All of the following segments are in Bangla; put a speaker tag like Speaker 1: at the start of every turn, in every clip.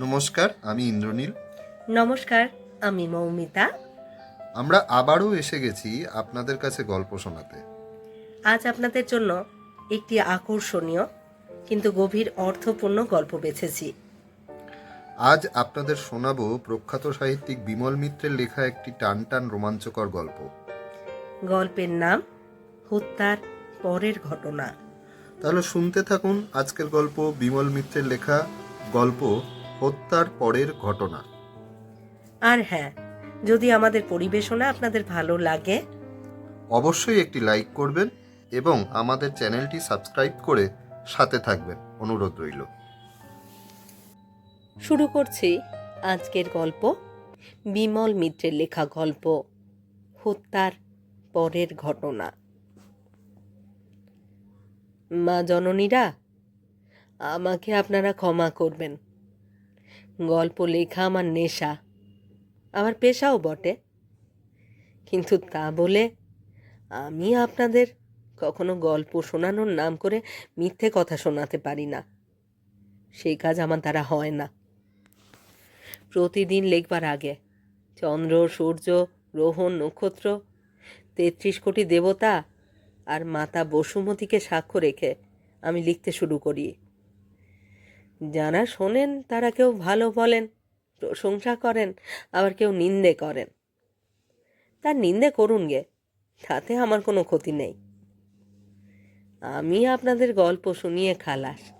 Speaker 1: নমস্কার আমি ইন্দ্রনীল।
Speaker 2: নমস্কার আমি মৌমিতা।
Speaker 1: আমরা আবারও এসে গেছি আপনাদের কাছে গল্প শোনাতে।
Speaker 2: আজ আপনাদের জন্য একটি আকর্ষণীয় কিন্তু গভীর অর্থপূর্ণ গল্প বেছেছি।
Speaker 1: আজ আপনাদের শোনাবো প্রখ্যাত সাহিত্যিক বিমল মিত্রের লেখা একটি টান টান রোমাঞ্চকর গল্প।
Speaker 2: গল্পের নাম হত্যার পরের ঘটনা।
Speaker 1: তাহলে শুনতে থাকুন আজকের গল্প বিমল মিত্রের লেখা গল্প হত্যার পরের ঘটনা।
Speaker 2: আর হ্যাঁ যদি আমাদের পরিবেশনা আপনাদের ভালো লাগে।
Speaker 1: অবশ্যই একটি লাইক করবেন এবং আমাদের চ্যানেলটি সাবস্ক্রাইব করে সাথে থাকবেন। অনুরোধ রইল।
Speaker 2: শুরু করছি আজকের গল্প বিমল মিত্রের লেখা গল্প হত্যার পরের ঘটনা। মা জননীরা আমাকে আপনারা ক্ষমা করবেন। গল্প, লেখা আমার নেশা। আমার পেশাও বটে। কিন্তু তা বলে আমি আপনাদের কখনো গল্প শোনানোর নাম করে মিথ্যে কথা শোনাতে পারি না। সেই কাজ আমার দ্বারা হয় না। প্রতিদিন লেখবার আগে চন্দ্র, সূর্য গ্রহণ নক্ষত্র, তেত্রিশ কোটি দেবতা আর মাতা বসুমতীকে সাক্ষ্য রেখে আমি লিখতে শুরু করি। যারা শোনেন, তারা কেউ ভালো বলেন, প্রশংসা করেন, আবার কেউ নিন্দে করেন। তার নিন্দে করুন গে, তাতে আমার কোনো ক্ষতি নেই। আমি আপনাদের গল্প শুনিয়ে খালাস।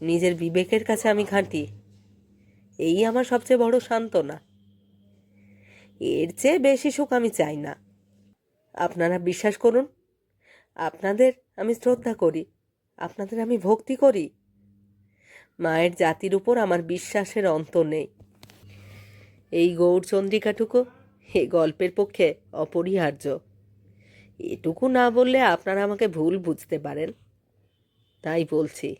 Speaker 2: নিজের বিবেকের কাছে আমি ঘাঁটি। এই আমার সবচেয়ে বড় সান্ত্বনা। এর চেয়ে বেশি সুখ আমি চাই না। আপনারা বিশ্বাস করুন, আপনাদের আমি শ্রদ্ধা করি, আপনাদের আমি ভক্তি করি। মায়ের জাতির উপর আমার বিশ্বাসের অন্ত নেই। এই গৌরচন্দ্রিকাটুকু এ গল্পের পক্ষে অপরিহার্য। এটুকু না বললে আপনারা আমাকে ভুল বুঝতে পারেন। তাই বলছি,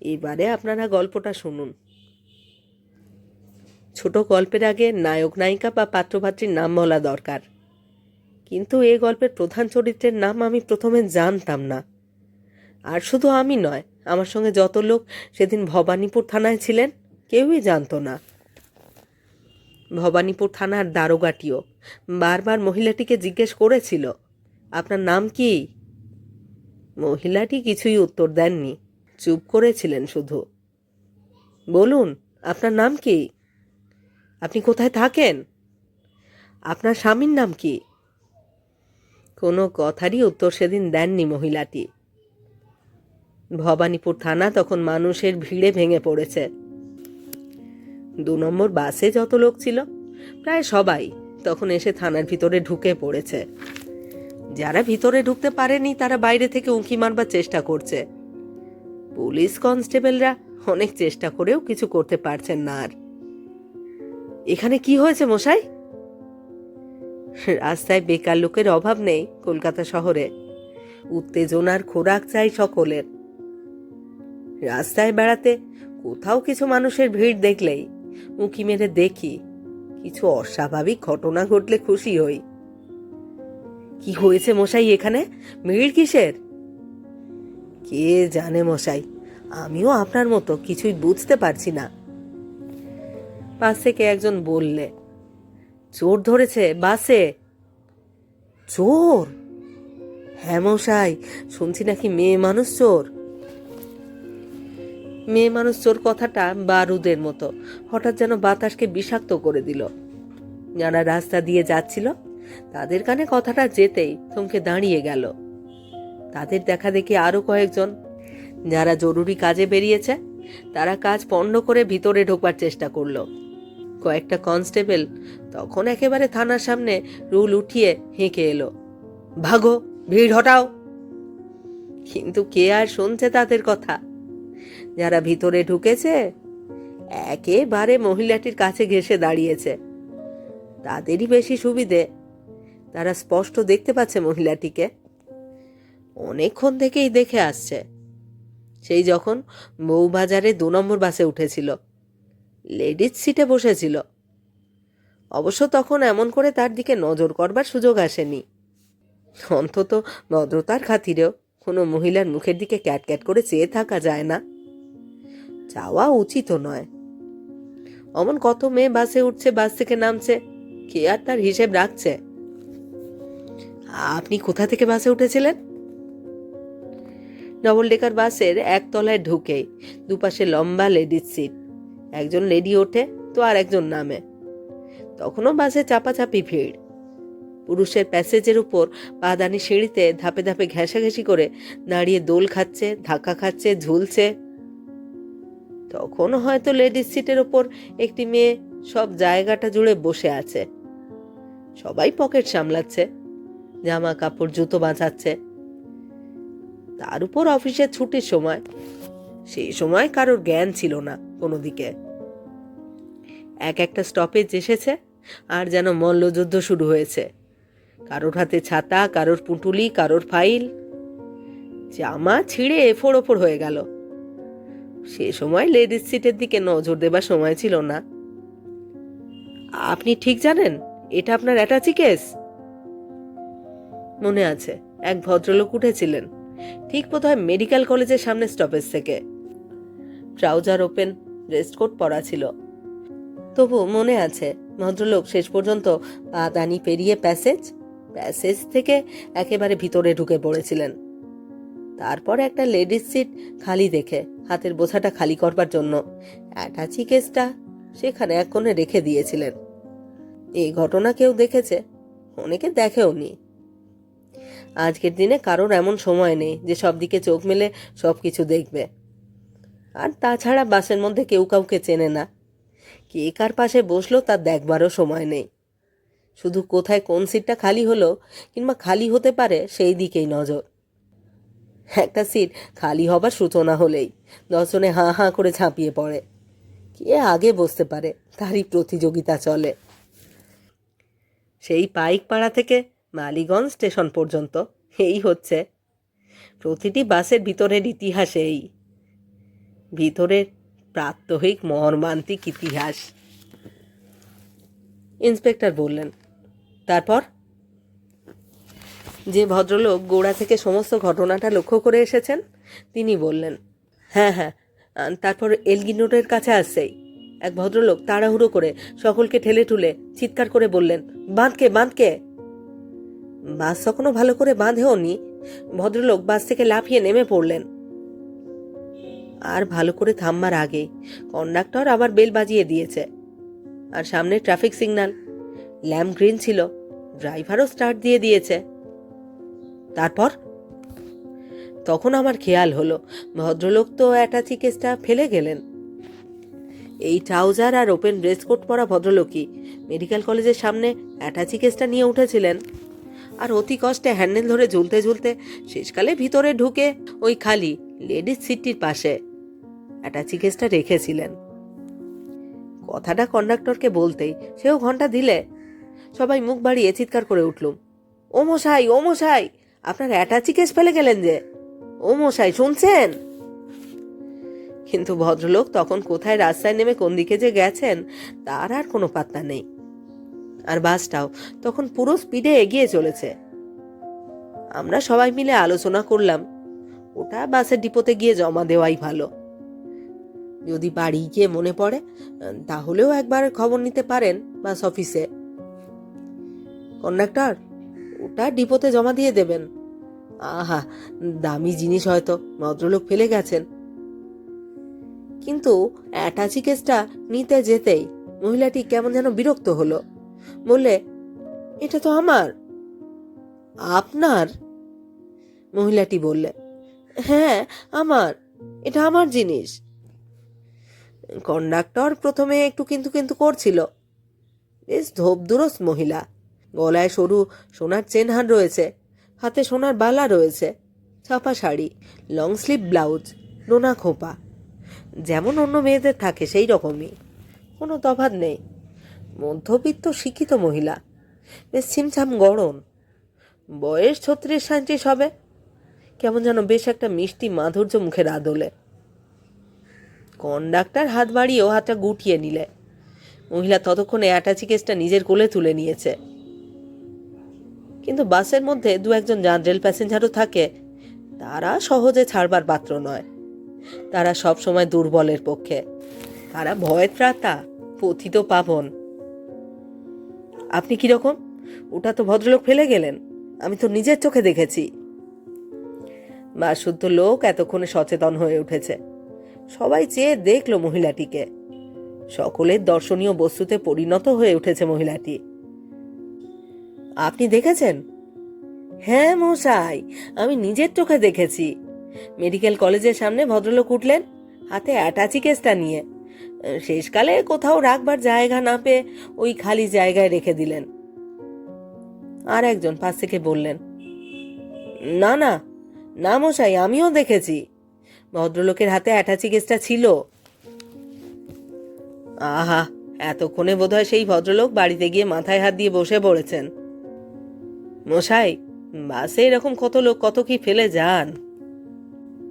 Speaker 2: এবারে আপনারা গল্পটা শুনুন। ছোট গল্পের আগে নায়ক নায়িকা বা পাত্রপাত্রীর নাম বলা দরকার। কিন্তু এ গল্পের প্রধান চরিত্রের নাম আমি প্রথমে জানতাম না। আর শুধু আমি নয় আমার সঙ্গে যত লোক সেদিন ভবানীপুর থানায় ছিলেন, কেউই জানতো না। ভবানীপুর থানার দারোগাটিও বারবার মহিলাটিকে জিজ্ঞেস করেছিল, আপনার নাম কি? মহিলাটি কিছুই উত্তর দেননি, চুপ করেছিলেন শুধু। বলুন, আপনার নাম কি? আপনি কোথায় থাকেন? আপনার স্বামীর নাম কি? কোনো কথারই উত্তর সেদিন দেননি মহিলাটি। ভবানীপুর থানা তখন মানুষের ভিড়ে ভেঙে পড়েছে। দু নম্বর বাসে যত লোক ছিল, প্রায় সবাই তখন এসে থানার ভিতরে ঢুকে পড়েছে। যারা ভিতরে ঢুকতে পারেনি, তারা বাইরে থেকে উঁকি মারবার চেষ্টা করছে। পুলিশ কনস্টেবলরা অনেক চেষ্টা করেও কিছু করতে পারছেন না আর। এখানে কি হয়েছে মশাই? রাস্তায় বেকার লোকের অভাব নেই কলকাতা শহরে। উত্তেজনার খোরাক চাই সকলের। রাস্তায় বেড়াতে কোথাও কিছু মানুষের ভিড় দেখলেই উঁকি মেরে দেখি কিছু অস্বাভাবিক ঘটনা ঘটলে খুশি হই। কি হয়েছে মশাই এখানে? ভিড় কিসের? কে জানে মশাই, আমিও আপনার মতো কিছুই বুঝতে পারছি না। পাশ থেকে একজন বললে, চোর ধরেছে বাসে? চোর? হ্যাঁ মশাই, শুনছি নাকি মেয়ে মানুষ চোর? মেয়ে মানুষ চোর কথাটা বারুদের মতো। হঠাৎ যেন বাতাসকে বিষাক্ত করে দিল। যারা রাস্তা দিয়ে যাচ্ছিল, তাদের কানে কথাটা যেতেই থমকে দাঁড়িয়ে গেল। তাদের দেখা দেখি আরও কয়েকজন। যারা জরুরি কাজে বেরিয়েছে, তারা কাজ পণ্ড করে ভিতরে ঢোকবার চেষ্টা করল। কয়েকটা কনস্টেবল তখন একেবারে থানার সামনে রুল উঠিয়ে হেঁকে এলো। ভাগো, ভিড় হটাও! কিন্তু কে আর শুনছে তাদের কথা? যারা ভিতরে ঢুকেছে, একেবারে মহিলাটির কাছে ঘেসে দাঁড়িয়েছে। তাদেরই বেশি সুবিধে। তারা স্পষ্ট দেখতে পাচ্ছে মহিলাটিকে। অনেকক্ষণ থেকেই দেখে আসছে। সেই যখন বউবাজারে দু নম্বর বাসে উঠেছিল। লেডিজ সিটে বসেছিল। অবশ্য তখন এমন করে তার দিকে নজর করবার সুযোগ আসেনি। অন্তত ভদ্রতার খাতিরেও কোনো মহিলার মুখের দিকে ক্যাট ক্যাট করে চেয়ে থাকা যায় না। চাওয়া উচিত নয়। অমন কত মেয়ে বাসে উঠছে, বাস থেকে নামছে, কে আর তার হিসেব রাখছে? আপনি কোথা থেকে বাসে উঠেছিলেন? ডবল ডেকার বাসের একতলায় ঢুকেই দুপাশে লম্বা লেডিস সিট, একজন লেডি ওঠে তো আর একজন নামে। তখনও বাসে চাপাচাপি ভিড়। পুরুষের প্যাসেজের উপর পাদানি সিঁড়িতে ধাপে ধাপে ঘেঁষাঘেঁষি করে দাঁড়িয়ে দোল খাচ্ছে, ধাক্কা খাচ্ছে, ঝুলছে। তখন হয়তো লেডিস সিটের ওপর একটি মেয়ে সব জায়গাটা জুড়ে বসে আছে। সবাই পকেট সামলাচ্ছে, জামা কাপড়, জুতো বাঁচাচ্ছে। তার উপর অফিসে ছুটির সময়, সেই সময় কারোর জ্ঞান ছিল না কোনো দিকে। এক একটা স্টপেজ এসেছে আর যেন মল্লযুদ্ধ শুরু হয়েছে। কারোর হাতে ছাতা, কারোর পুঁটুলি, কারোর ফাইল। জামা ছিঁড়ে এফোড় ওপর হয়ে গেল। সে সময় লেডিস সিটের দিকে নজর দেবার সময় ছিল না। আপনি ঠিক জানেন, এটা আপনার অ্যাটাচি কেস? মনে আছে, এক ভদ্রলোক উঠেছিলেন, ঠিক বোধহয় মেডিকেল কলেজের সামনে স্টপেজ থেকে। ট্রাউজার ওপেন রেস্টকোট পরা ছিল। তবু মনে আছে, ভদ্রলোক শেষ পর্যন্ত পা দানি পেরিয়ে প্যাসেজ প্যাসেজ থেকে একেবারে ভিতরে ঢুকে পড়েছিলেন। তারপর একটা লেডিস সিট খালি দেখে হাতের বোঝাটা খালি করবার জন্য। অ্যাটাচি কেসটা সেখানে এক কোণে রেখে দিয়েছিলেন। এই ঘটনা কেউ দেখেছে? অনেকে দেখেও নি। আজকের দিনে কারোর এমন সময় নেই যে সব দিকে চোখ মেলে সব কিছু দেখবে। আর তাছাড়া বাসের মধ্যে কেউ কাউকে চেনে না। কে কার পাশে বসল তা দেখবারও সময় নেই। শুধু কোথায় কোন সিটটা খালি হলো কিংবা খালি হতে পারে সেই দিকেই নজর। একটা সিট খালি হবার সূচনা হলেই। দশজনে হাঁ হাঁ করে ঝাঁপিয়ে পড়ে। কে আগে বসতে পারে? তারই প্রতিযোগিতা চলে। সেই পাইকপাড়া থেকে মালিগঞ্জ স্টেশন পর্যন্ত। এই হচ্ছে। প্রতিটি বাসের ভিতরের ইতিহাস এই ভিতরের প্রাত্যহিক মর্মান্তিক ইতিহাস। ইন্সপেক্টর বললেন, তারপর যে ভদ্রলোক গোড়া থেকে সমস্ত ঘটনাটা লক্ষ্য করে এসেছেন, তিনি বললেন হ্যাঁ হ্যাঁ তারপর এলগিন রোডের কাছে আসছেই এক ভদ্রলোক তাড়াহুড়ো করে সকলকে ঠেলে ঠুলে চিৎকার করে বললেন বাঁধকে বাঁধকে বাস তখনও ভালো করে বাঁধেও নি। ভদ্রলোক বাস থেকে লাফিয়ে নেমে পড়লেন। আর ভালো করে থামবার আগেই কন্ডাক্টর আবার বেল বাজিয়ে দিয়েছে। আর সামনে ট্রাফিক সিগন্যাল, ল্যাম্প গ্রিন ছিল, ড্রাইভারও স্টার্ট দিয়ে দিয়েছে। তারপর? তখন আমার খেয়াল হলো, ভদ্রলোক তো অ্যাটাচি কেসটা ফেলে গেলেন। এই ট্রাউজার আর ওপেন ড্রেস কোট পরা ভদ্রলোকই মেডিকেল কলেজের সামনে অ্যাটাচি কেসটা নিয়ে উঠেছিলেন। আর অতি কষ্টে হ্যান্ডেল ধরে ঝুলতে ঝুলতে শেষকালে ভিতরে ঢুকে ওই খালি লেডিস সিটটির পাশে অ্যাটাচি কেসটা রেখেছিলেন। কথাটা কন্ডাক্টরকে বলতেই সেও ঘণ্টা দিলে। সবাই মুখ বাড়িয়ে চিৎকার করে উঠলুম, ও মশাই ও মশাই! আপনার অ্যাটাচি কেস ফেলে গেলেন যে। ও মশাই, শুনছেন? কিন্তু ভদ্রলোক তখন কোথায় রাস্তায় নেমে কোন দিকে যে গেছেন, তার আর কোনো পাত্তা নেই। আর বাসটাও তখন পুরো স্পিডে এগিয়ে চলেছে। আমরা সবাই মিলে আলোচনা করলাম, ওটা বাসের ডিপোতে গিয়ে জমা দেওয়াই ভালো। যদি বাড়ি গিয়ে মনে পড়ে, তাহলেও একবার খবর নিতে পারেন বাস অফিসে। কন্ডাক্টর ওটা ডিপোতে জমা দিয়ে দেবেন। আহা, দামি জিনিস হয়তো, ভদ্রলোক ফেলে গেছেন। কিন্তু অ্যাটাচি কেসটা নিতে যেতেই মহিলাটি কেমন যেন বিরক্ত হলো। বললে, এটা তো আমার। আপনার? মহিলাটি বললে হ্যাঁ আমার। এটা আমার জিনিস। কন্ডাক্টর প্রথমে একটু কিন্তু কিন্তু করছিল। বেশ ধোপদুরস মহিলা। গলায় সরু সোনার চেনহার রয়েছে, হাতে সোনার বালা রয়েছে ছাপা শাড়ি লং স্লিভ ব্লাউজ নোনা খোপা। যেমন অন্য মেয়েদের থাকে সেই রকমই। কোনো তফাৎ নেই। মধ্যবিত্ত শিক্ষিত মহিলা। বেশ ছিমছাম গরম বয়স ছত্রিশ সাঁত্রিশ হবে। কেমন যেন বেশ একটা মিষ্টি মাধুর্য মুখের আদলে। কন্ডাক্টার হাত বাড়িয়েও হাতটা গুটিয়ে নিলে। মহিলা ততক্ষণে অ্যাটাচি কেসটা নিজের কোলে তুলে নিয়েছে। কিন্তু বাসের মধ্যে দু একজন জেনারেল প্যাসেঞ্জারও থাকে। তারা সহজে ছাড়বার পাত্র নয়। তারা সব সময় দুর্বলের পক্ষে। তারা ভয় ত্রাতা, পথিত পাবন। আপনি কীরকম ওটা তো ভদ্রলোক ফেলে গেলেন। আমি তো নিজের চোখে দেখেছি। শুদ্ধ লোক এতক্ষণে সচেতন হয়ে উঠেছে। সবাই চেয়ে দেখল মহিলাটিকে। সকলের দর্শনীয় বস্তুতে পরিণত হয়ে উঠেছে মহিলাটি। আপনি দেখেছেন? হ্যাঁ মশাই, আমি নিজের চোখে দেখেছি। মেডিকেল কলেজের সামনে ভদ্রলোক উঠলেন, হাতে অ্যাটাচি কেসটা নিয়ে। শেষকালে কোথাও রাখবার জায়গা না পেয়ে ওই খালি জায়গায় রেখে দিলেন। আর একজন পাশ থেকে বললেন, না না না মশাই, আমিও দেখেছি। ভদ্রলোকের হাতে অ্যাটাচি কেসটা ছিল। আহা, এতক্ষণে বোধহয় সেই ভদ্রলোক বাড়িতে গিয়ে মাথায় হাত দিয়ে বসে পড়েছেন। মশাই, বাসে এরকম কত লোক, কত কি ফেলে যান?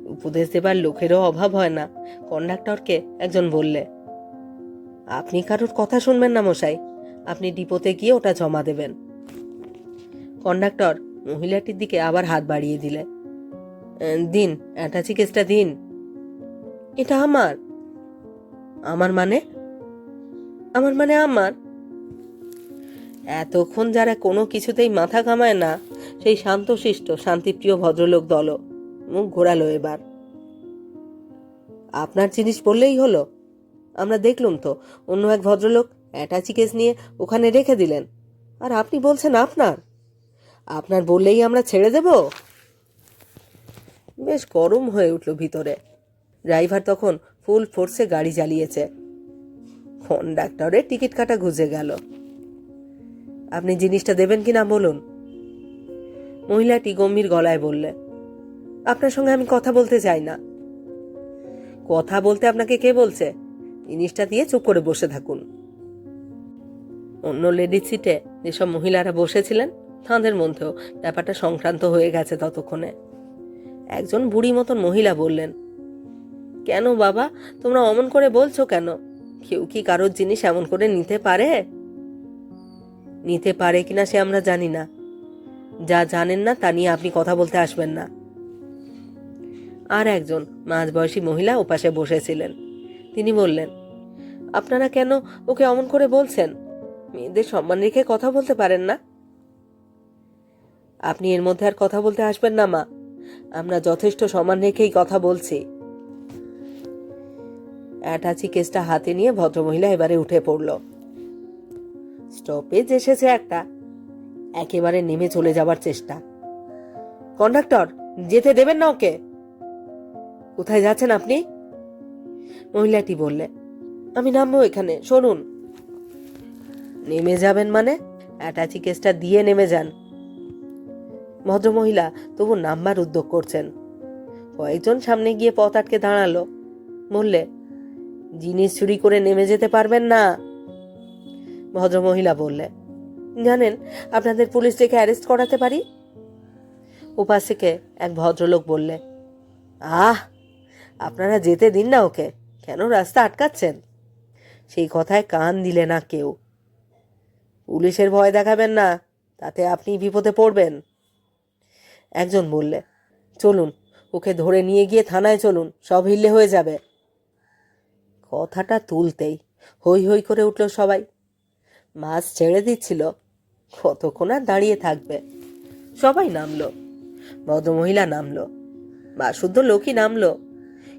Speaker 2: উপদেশ দেবার লোকেরও অভাব হয় না। কন্ডাক্টরকে একজন বললে, আপনি কারোর কথা শুনবেন না মশাই, আপনি ডিপোতে গিয়ে ওটা জমা দেবেন। কন্ডাক্টর মহিলাটির দিকে আবার হাত বাড়িয়ে দিলে, দিন, অ্যাটাচি কেসটা দিন। এটা আমার। আমার মানে? আমার মানে আমার। এতক্ষণ যারা কোনো কিছুতেই মাথা ঘামায় না, সেই শান্তশিষ্ট, শান্তিপ্রিয় ভদ্রলোক দল মুখ ঘোরালো এবার। আপনার জিনিস বললেই হলো। আমরা দেখলুম তো, অন্য এক ভদ্রলোক অ্যাটাচি কেস নিয়ে ওখানে রেখে দিলেন। আর আপনি বলছেন আপনার। আপনার বললেই আমরা ছেড়ে দেব? বেশ গরম হয়ে উঠল ভিতরে। ড্রাইভার তখন ফুল ফোর্সে গাড়ি চালিয়েছে। কন্ডাক্টরের টিকিট কাটা গুজে গেল? আপনি জিনিসটা দেবেন কি না বলুন? মহিলাটি গম্ভীর গলায় বললে, আপনার সঙ্গে আমি কথা বলতে চাই না। কথা বলতে আপনাকে কে বলছে? জিনিসটা দিয়ে চুপ করে বসে থাকুন। অন্য লেডির সিটে যেসব মহিলারা বসেছিলেন, তাঁদের মধ্যেও ব্যাপারটা সংক্রান্ত হয়ে গেছে ততক্ষণে। একজন বুড়ি মতন মহিলা বললেন, কেন বাবা, তোমরা অমন করে বলছো কেন? কেউ কি কারোর জিনিস এমন করে নিতে পারে? নিতে পারে কিনা সে আমরা জানি না। যা জানেন না তা নিয়ে আপনি কথা বলতে আসবেন না। আর একজন মাঝবয়সী মহিলা ওপাশে বসেছিলেন। তিনি বললেন, আপনারা কেন ওকে অমন করে বলছেন? মেয়েদের সম্মান রেখে কথা বলতে পারেন না? আপনি এর মধ্যে আর কথা বলতে আসবেন না, মা। আমরা যথেষ্ট সম্মান রেখেই কথা বলছি। অ্যাটাচি কেসটা হাতে নিয়ে ভদ্রমহিলা এবারে উঠে পড়ল। স্টপেজ এসেছে একটা। একেবারে নেমে চলে যাবার চেষ্টা। কন্ডাক্টর, যেতে দেবেন না ওকে? কোথায় যাচ্ছেন আপনি? মহিলাটি বললে, আমি নামবো এখানে শুনুন নেমে যাবেন মানে? অ্যাটাচি কেসটা দিয়ে নেমে যান। ভদ্রমহিলা তবু নাম্বার উদ্যোগ করছেন। কয়েকজন সামনে গিয়ে পথ আটকে দাঁড়াল। বললে, জিনিস চুরি করে নেমে যেতে পারবেন না। ভদ্রমহিলা বললে, জানেন, আপনাদের পুলিশ ডেকে অ্যারেস্ট করাতে পারি? উপাস থেকে এক ভদ্রলোক বললে, আহ, আপনারা যেতে দিন না ওকে, কেন রাস্তা আটকাচ্ছেন? সেই কথায় কান দিলে না কেউ। পুলিশের ভয় দেখাবেন না, তাতে আপনি বিপদে পড়বেন। একজন বললে, চলুন, ওকে ধরে নিয়ে গিয়ে থানায় চলুন, সব হিল্লে হয়ে যাবে। কথাটা তুলতেই হই হই করে উঠল সবাই। মাছ ছেড়ে দিচ্ছিল। কতক্ষণ আর দাঁড়িয়ে থাকবে? সবাই নামলো। ভদ্রমহিলা নামলো। বা শুদ্ধ লোকই নামলো।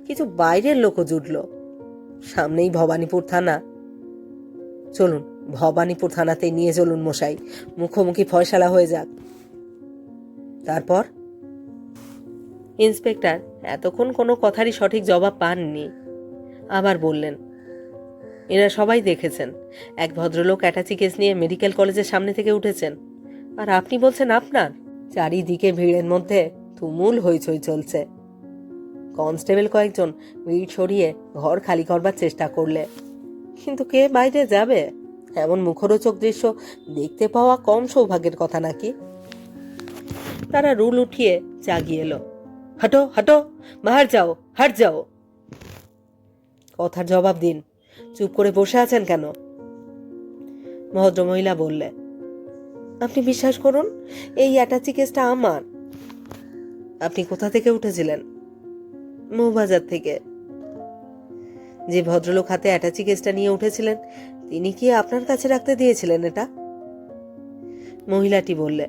Speaker 2: কিছু বাইরের লোকও জুটল। সামনেই ভবানীপুর থানা। চলুন, ভবানীপুর থানাতে নিয়ে চলুন মশাই। মুখোমুখি ফয়সালা হয়ে যাক। তারপর? ইন্সপেক্টর, এতক্ষণ কোনো কথারই সঠিক জবাব পাননি। আবার বললেন এরা সবাই দেখেছেন। এক ভদ্রলোক অ্যাটাচি কেস নিয়ে মেডিকেল কলেজের সামনে থেকে উঠেছেন। আর আপনি বলছেন আপনার? চারিদিকে ভিড়ের মধ্যে তুমুল হইচই চলছে। কনস্টেবল কয়েকজন ভিড় সরিয়ে ঘর খালি করবার চেষ্টা করলে। কিন্তু কে বাইরে যাবে? এমন মুখরোচক দৃশ্য দেখতে পাওয়া কম সৌভাগ্যের কথা নাকি? তারা রুল উঠিয়ে জাগিয়ে এলো। হাঁটো হাঁটো বাহার যাও হাট যাও। কথার জবাব দিন। চুপ করে বসে আছেন কেন? ভদ্রমহিলা বললে, আপনি বিশ্বাস করুন, এই অ্যাটাচি কেসটা আমার। আপনি কোথা থেকে উঠেছিলেন? মৌবাজার থেকে। যে ভদ্রলোক হাতে অ্যাটাচি কেসটা নিয়ে উঠেছিলেন, তিনি কি আপনার কাছে রাখতে দিয়েছিলেন এটা? মহিলাটি বললে,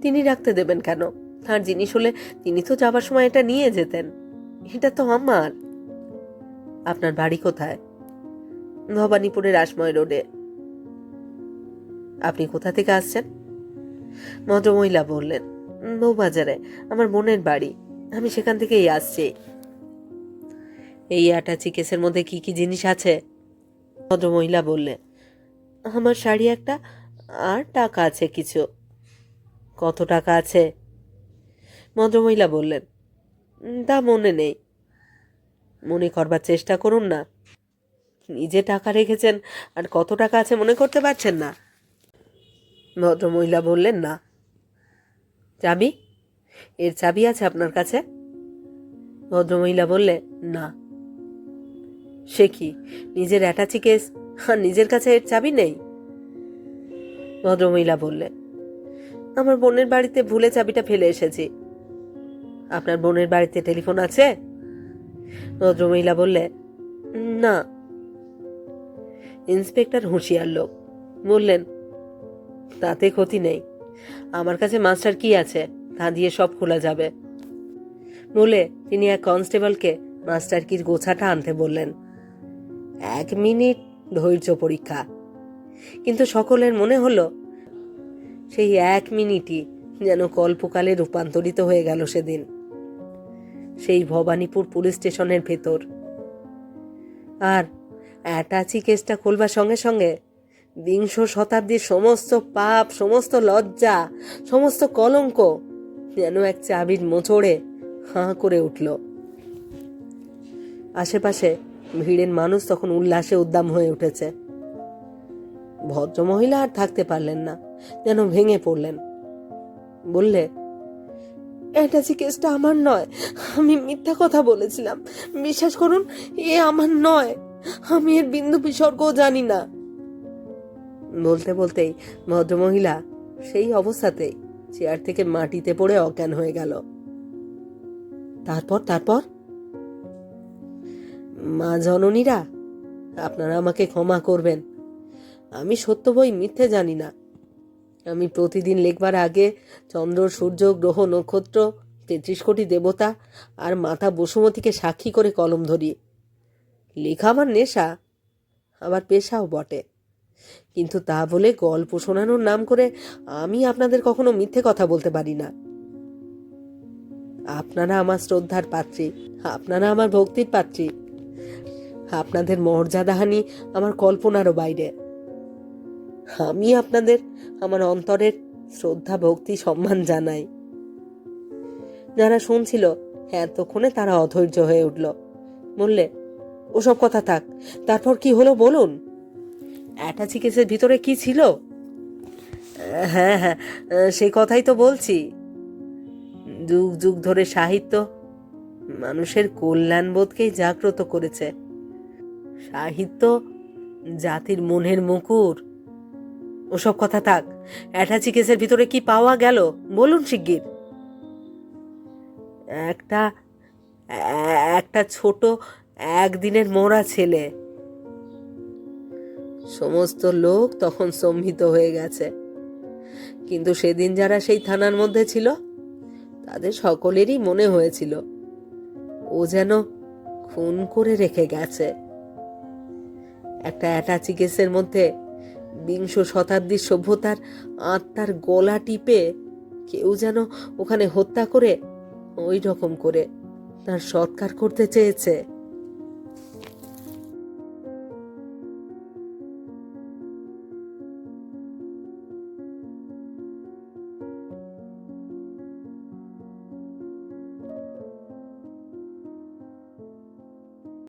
Speaker 2: তিনি রাখতে দেবেন কেন? তার জিনিস হলে তিনি তো যাবার সময় এটা নিয়ে যেতেন। এটা তো আমার। আপনার বাড়ি কোথায়? ভবানীপুরের আসময় রোডে। আপনি কোথা থেকে আসছেন? ভদ্রমহিলা বললেন, বউবাজারে, আমার বোনের বাড়ি। আমি সেখান থেকেই আসছি। এই অ্যাটাচি কেসের মধ্যে কি কি জিনিস আছে? ভদ্রমহিলা বললেন, আমার শাড়ি একটা আর টাকা আছে কিছু। কত টাকা আছে? ভদ্রমহিলা বললেন, তা মনে নেই। মনে করবার চেষ্টা করুন না। নিজে টাকা রেখেছেন আর কত টাকা আছে মনে করতে পারছেন না। ভদ্রমহিলা বললেন, না। চাবি? এর চাবি আছে আপনার কাছে? ভদ্রমহিলা বললে না। সে কি, নিজের অ্যাটাচি কেস আর নিজের কাছে এর চাবি নেই? ভদ্রমহিলা বললে আমার বোনের বাড়িতে ভুলে চাবিটা ফেলে এসেছি। আপনার বোনের বাড়িতে টেলিফোন আছে? ভদ্রমহিলা বললে, না। ইন্সপেক্টর হুঁশিয়ার লোক বললেন, তাতে ক্ষতি নেই। আমার কাছে মাস্টার কি আছে? তা দিয়ে সব খোলা যাবে। বলে তিনি এক কনস্টেবলকে মাস্টার কির গোছাটা আনতে বললেন, এক মিনিট ধৈর্য পরীক্ষা। কিন্তু সকলের মনে হলো, সেই এক মিনিটই যেন কল্পকালে রূপান্তরিত হয়ে গেল সেদিন। সেই ভবানীপুর পুলিশ স্টেশনের ভেতর। আর অ্যাটাচি কেসটা খুলবার সঙ্গে সঙ্গে বিংশ শতাব্দীর সমস্ত পাপ, সমস্ত লজ্জা, সমস্ত কলঙ্ক যেন এক চাবির মোচড়ে হাঁ করে উঠল। আশেপাশে ভিড়ের মানুষ তখন উল্লাসে উদ্দাম হয়ে উঠেছে। ভদ্রমহিলা আর থাকতে পারলেন না, যেন ভেঙে পড়লেন। বললে অ্যাটাচি কেসটা আমার নয়, আমি মিথ্যা কথা বলেছিলাম। বিশ্বাস করুন, এ আমার নয়। আমি এর বিন্দু বিসর্গও জানি না। বলতে বলতেই ভদ্রমহিলা সেই অবস্থাতেই চেয়ার থেকে মাটিতে পড়ে অজ্ঞান হয়ে গেল। তারপর তারপর? মা জননীরা, আপনারা আমাকে ক্ষমা করবেন। আমি সত্য বই মিথ্যে জানি না। আমি প্রতিদিন লেখবার আগে চন্দ্র, সূর্য, গ্রহ, নক্ষত্র, তেত্রিশ কোটি দেবতা আর মাতা বসুমতীকে সাক্ষী করে কলম ধরি। লেখা আমার নেশা, আবার পেশাও বটে। কিন্তু তা বলে গল্প শোনানোর নাম করে আমি আপনাদের কখনো মিথ্যে কথা বলতে পারি না। আপনারা আমার শ্রদ্ধার পাত্রী, আপনারা আমার ভক্তির পাত্রী। আপনাদের মর্যাদাহানি আমার কল্পনারও বাইরে। আমি আপনাদের আমার অন্তরের শ্রদ্ধা, ভক্তি, সম্মান জানাই। যারা শুনছিল, এতক্ষণে তারা অধৈর্য হয়ে উঠল। বললে, ওসব কথা থাক, তারপর কি হলো বলুন? অ্যাটাচি কেসের ভিতরে কি ছিল? হ্যাঁ হ্যাঁ সে কথাই তো বলছি। যুগ যুগ ধরে সাহিত্য মানুষের কল্যাণবোধকেই জাগ্রত করেছে। সাহিত্য জাতির মনের মুকুর। ওসব কথা থাক। অ্যাটাচি কেসের ভিতরে কি পাওয়া গেল? বলুন শিগগির। একটা একটা ছোট একদিনের মোড়া ছেলে। সমস্ত লোক তখন স্তম্ভিত হয়ে গেছে। কিন্তু সেদিন যারা সেই থানার মধ্যে ছিল, তাদের সকলেরই মনে হয়েছিল, ও যেন খুন করে রেখে গেছে। একটা অ্যাটাচি কেসের মধ্যে বিংশ শতাব্দীর সভ্যতার আত্মার গলা টিপে কেউ যেন ওখানে হত্যা করে ওই রকম করে তার সৎকার করতে চেয়েছে।